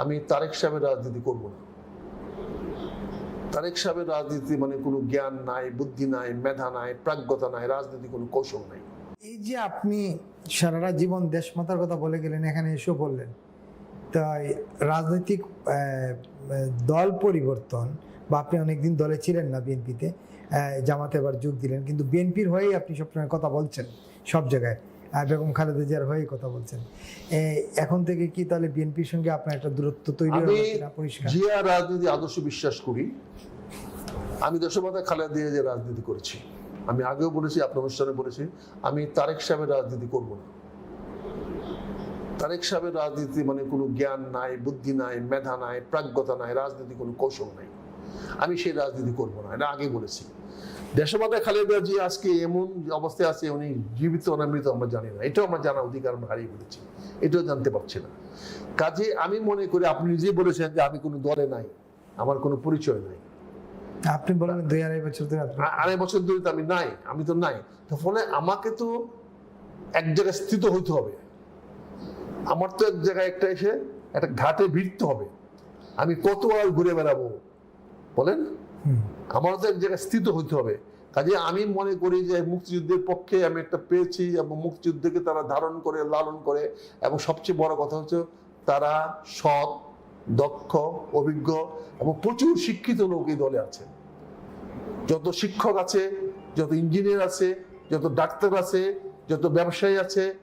আমি তারেক সাহেবের রাজনীতি করব না। তারেক সাহেবের রাজনীতি মানে কোনো জ্ঞান নাই, বুদ্ধি নাই, মেধা নাই, প্রাজ্ঞতা নাই, রাজনীতি কোনো কৌশল নাই। এই যে আপনি সারাটা জীবন দেশমাতার কথা বলে গেলেন, এখানে এসেও বললেন, তাই রাজনৈতিক দল পরিবর্তন, বা আপনি অনেকদিন দলে ছিলেন না বিএনপিতে জামাতে এবার যোগ দিলেন, কিন্তু বিএনপির হয়েই আপনি সবসময় কথা বলছেন সব জায়গায়। বেগম খালেদা জিয়ার হয়েই কথা বলছেন। এখন থেকে কি তাহলে বিএনপির সঙ্গে আপনার একটা দূরত্ব তৈরি পরিষ্কার। জিয়া রাজনীতি আদর্শ বিশ্বাস করি। আমি দেশমাতা খালেদা দিয়ে যে রাজনীতি করেছি আমি আগেও বলেছি আপনার অনুষ্ঠানে বলেছি আমি তারেক সাহেবের রাজনীতি করব না। তারেক সাহেবের রাজনীতি মানে কোনো জ্ঞান নাই বুদ্ধি নাই মেধা নাই প্রাজ্ঞতা নাই রাজনীতি কোনো কৌশল নাই। আমি সেই রাজনীতি করব না এটা আগে বলেছি। দেশমাতা খালেদা জি আজকে এমন অবস্থায় আছে উনি জীবিত না মৃত আমরা জানি না। এটাও আমরা জানার অধিকার আমরা হারিয়ে ফেলেছি। এটাও জানতে পারছি না। কাজে আমি মনে করি আপনি নিজেই বলেছেন যে আমি কোনো দলে নাই আমার কোনো পরিচয় নাই। আপনি বলেন দুই আড়াই বছর ধরে আড়াই বছর ধরে তো আমি নাই আমি তো নাই। তো ফলে আমাকে তো এক জায়গায় স্থিত হইতে হবে। আমার তো এক জায়গায় একটা এসে একটা ঘাটে ভিড়তে হবে। আমি কত আর ঘুরে বেড়াবো বলেন? হুম। আমার তো এক জায়গায় স্থিত হইতে হবে। কাজে আমি মনে করি যে মুক্তিযুদ্ধের পক্ষে আমি একটা পেয়েছি এবং মুক্তিযুদ্ধকে তারা ধারণ করে, লালন করে এবং সবচেয়ে বড় কথা হচ্ছে তারা সৎ, দক্ষ, অভিজ্ঞ এবং প্রচুর শিক্ষিত লোক এই দলে আছে। যত শিক্ষক আছে, যত ইঞ্জিনিয়ার আছে, যত ডাক্তার আছে, যত ব্যবসায়ী আছে,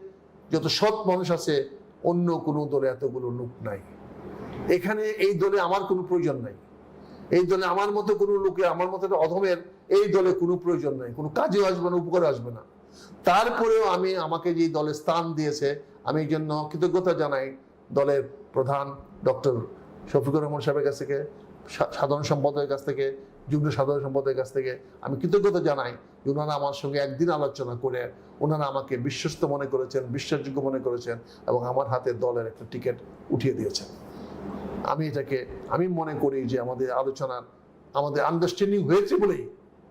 যত সৎ মানুষ আছে, অন্য কোনো দলে এতগুলো লোক নাই। এখানে এই দলে আমার কোনো প্রয়োজন নাই। এই দলে আমার মতো কোনো লোকে আমার মতো অধমের, এই দলে কোনো প্রয়োজন নাই, কোনো কাজে আসবে না, উপকারে আসবে না। তারপরেও আমি, আমাকে যে দলে স্থান দিয়েছে, আমি এই জন্য কৃতজ্ঞতা জানাই দলের প্রধান ডক্টর শফিকুর রহমান সাহেবের কাছ থেকে সাধারণ সম্পাদকের কাছ থেকে, যুগ্ম সাধারণ সম্পাদকের কাছ থেকে আমি কৃতজ্ঞতা জানাই যে ওনারা আমার সঙ্গে একদিন আলোচনা করে ওনারা আমাকে বিশ্বস্ত মনে করেছেন, বিশ্বাসযোগ্য মনে করেছেন এবং আমার হাতে দলের একটা টিকিট উঠিয়ে দিয়েছেন। আমি এটাকে, আমি মনে করি যে আমাদের আলোচনার, আমাদের আন্ডারস্ট্যান্ডিং হয়েছে বলেই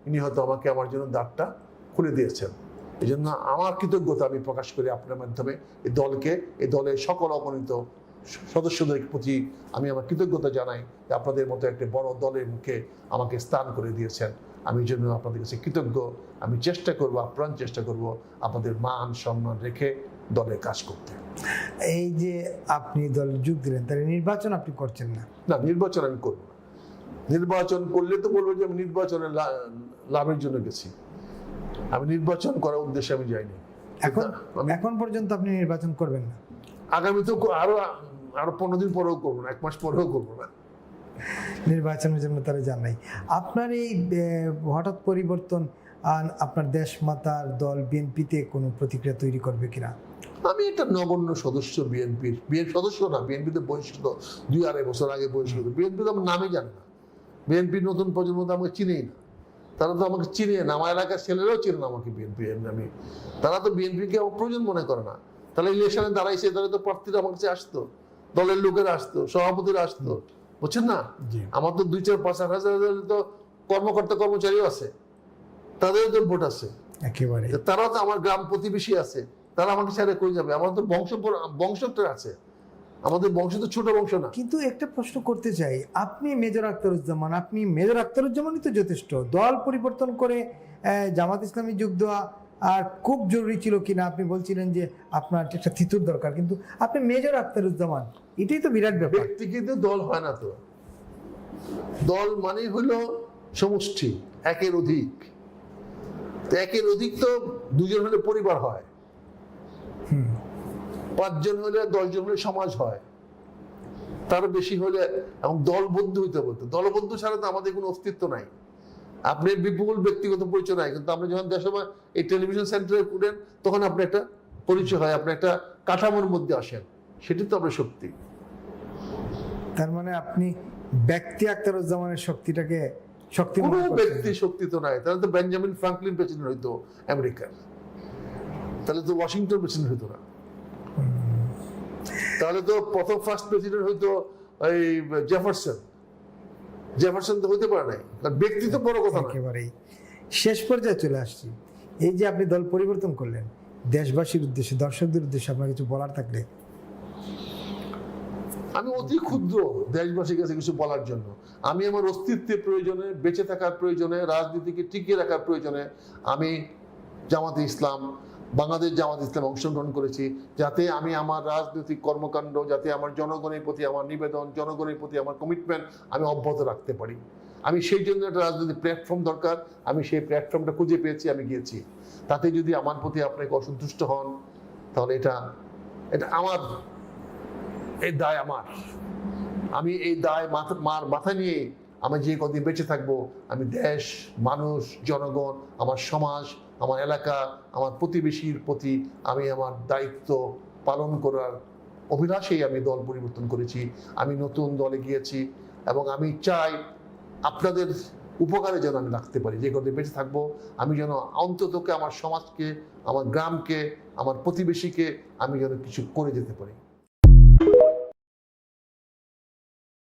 ইনি হয়তো আমাকে আমার জন্য দ্বারটা খুলে দিয়েছেন। এই জন্য আমার কৃতজ্ঞতা আমি প্রকাশ করি আপনার মাধ্যমে। এই দলকে, এই দলের সকল অগণিত সদস্যদের প্রতি আমি আমার কৃতজ্ঞতা জানাই যে আপনাদের মতো একটা বড় দলের মুখে আমাকে স্থান করে দিয়েছেন। আমি জন্য আপনাদের কাছে কৃতজ্ঞ। আমি চেষ্টা করব, আপ্রাণ চেষ্টা করব আপনাদের মান সম্মান রেখে দলে কাজ করতে। এই যে আপনি দল যোগ দিলেন তাহলে নির্বাচন আপনি করছেন না? না নির্বাচন আমি করব। নির্বাচন করলে তো বলব যে আমি নির্বাচনে লা- লাভের জন্য গেছি। আমি নির্বাচন করার উদ্দেশ্যে আমি যাইনি। এখন এখন পর্যন্ত আপনি নির্বাচন করবেন না? আগামী তো আরও আরও পনেরো দিন পরেও করব না এক মাস পরেও করব না। নির্বাচনের জন্য তারা যান নাই। আপনার এই হঠাৎ পরিবর্তন আন আপনার দেশ মাতার দল বিএনপিতে কোনো প্রতিক্রিয়া তৈরি করবে কিনা? আমি একটা নগণ্য সদস্য বিএনপির বিএনপি সদস্য না বিএনপিতে বহিষ্কৃত দুই আড়াই বছর আগে বহিষ্কৃত। বিএনপি তো আমার নামই জানে না। বিএনপির নতুন প্রজন্ম তো আমাকে চিনেই না। তারা তো আমাকে চিনে না আমার এলাকার ছেলেরাও চিনে না আমাকে বিএনপি আমি তারা তো বিএনপিকে আমার প্রয়োজন মনে করে না। তাহলে ইলেকশনে দাঁড়াইছে তাহলে তো প্রার্থীরা আমার কাছে আসতো দলের লোকেরা আসতো সভাপতিরা আসতো বুঝছেন না? আমার তো দুই চার পাঁচ আট হাজার তো কর্মকর্তা কর্মচারীও আছে। তাদেরও তো ভোট আছে। একেবারে। তো তারাও তো আমার গ্রাম প্রতিবেশী আছে। তারা আমাকে ছেড়ে কই যাবে? আমার তো বংশ বংশ তো আছে। আমাদের বংশ তো ছোট বংশ না। কিন্তু একটা প্রশ্ন করতে চাই আপনি মেজর আখতারুজ্জামান আপনি মেজর আখতারুজ্জামানই তো যথেষ্ট। দল পরিবর্তন করে জামাত ইসলামী যোগ দেওয়া আর খুব জরুরি ছিল কিনা? আপনি বলছিলেন যে আপনার একটা থিতুর দরকার কিন্তু আপনি মেজর আখতারুজ্জামান এটাই তো বিরাট ব্যাপার। ব্যক্তি কিন্তু দল হয় না তো। দল মানে হলো সমষ্টি একের অধিক। একের অধিক তো দুজন হলে পরিবার হয়। পাঁচজন হলে দশজন হলে সমাজ হয়। তার বেশি হলে এবং দলবদ্ধ হইতে বলতো দলবদ্ধ ছাড়া তো আমাদের কোনো অস্তিত্ব নাই। আপনি বিপুল ব্যক্তিগত পরিচয় নাই কিন্তু আপনি যখন দেশে এই টেলিভিশন সেন্টারে উঠেন তখন আপনি একটা পরিচয় হয় আপনি একটা কাঠামোর মধ্যে আসেন। সেটি তো আপনার শক্তি। তার মানে আপনি ব্যক্তি আখতারুজ্জামানের শক্তিটাকে শক্তি ব্যক্তি শক্তি তো নাই। তাহলে তো বেঞ্জামিন ফ্রাঙ্কলিন প্রেসিডেন্ট হইতো আমেরিকার। তাহলে তো ওয়াশিংটন প্রেসিডেন্ট হইতো না। তাহলে তো প্রথম ফার্স্ট প্রেসিডেন্ট হইতো ওই জেফারসন জেফারসন তো হইতে পারে নাই। কারণ ব্যক্তি তো বড় কথা একেবারেই। শেষ পর্যায়ে চলে আসছি। এই যে আপনি দল পরিবর্তন করলেন দেশবাসীর উদ্দেশ্যে দর্শকদের উদ্দেশ্যে আপনার কিছু বলার থাকলে। আমি অতি ক্ষুদ্র দেশবাসীর কাছে কিছু বলার জন্য। আমি আমার অস্তিত্বের প্রয়োজনে বেঁচে থাকার প্রয়োজনে রাজনীতিকে টিকিয়ে রাখার প্রয়োজনে আমি জামাতে ইসলাম বাংলাদেশ জামাত ইসলাম অংশগ্রহণ করেছি। যাতে আমি আমার রাজনৈতিক কর্মকাণ্ড, যাতে আমার জনগণের প্রতি আমার নিবেদন, জনগণের প্রতি আমার কমিটমেন্ট আমি অব্যাহত রাখতে পারি। আমি সেই জন্য একটা রাজনৈতিক প্ল্যাটফর্ম দরকার। আমি সেই প্ল্যাটফর্মটা খুঁজে পেয়েছি, আমি গিয়েছি। তাতে যদি আমার প্রতি আপনাকে অসন্তুষ্ট হন, তাহলে এটা এটা আমার, এই দায় আমার। আমি এই দায় মাথা, মার মাথা নিয়ে আমি যে কদিন বেঁচে থাকব, আমি দেশ, মানুষ, জনগণ, আমার সমাজ আমার এলাকা, আমার প্রতিবেশীর প্রতি আমি আমার দায়িত্ব পালন করার অভিলাষেই আমি দল পরিবর্তন করেছি। আমি নতুন দলে গিয়েছি এবং আমি চাই আপনাদের উপকারে যেন আমি রাখতে পারি। যে কদিন বেঁচে থাকব, আমি যেন অন্ততকে আমার সমাজকে, আমার গ্রামকে, আমার প্রতিবেশীকে আমি যেন কিছু করে যেতে পারি।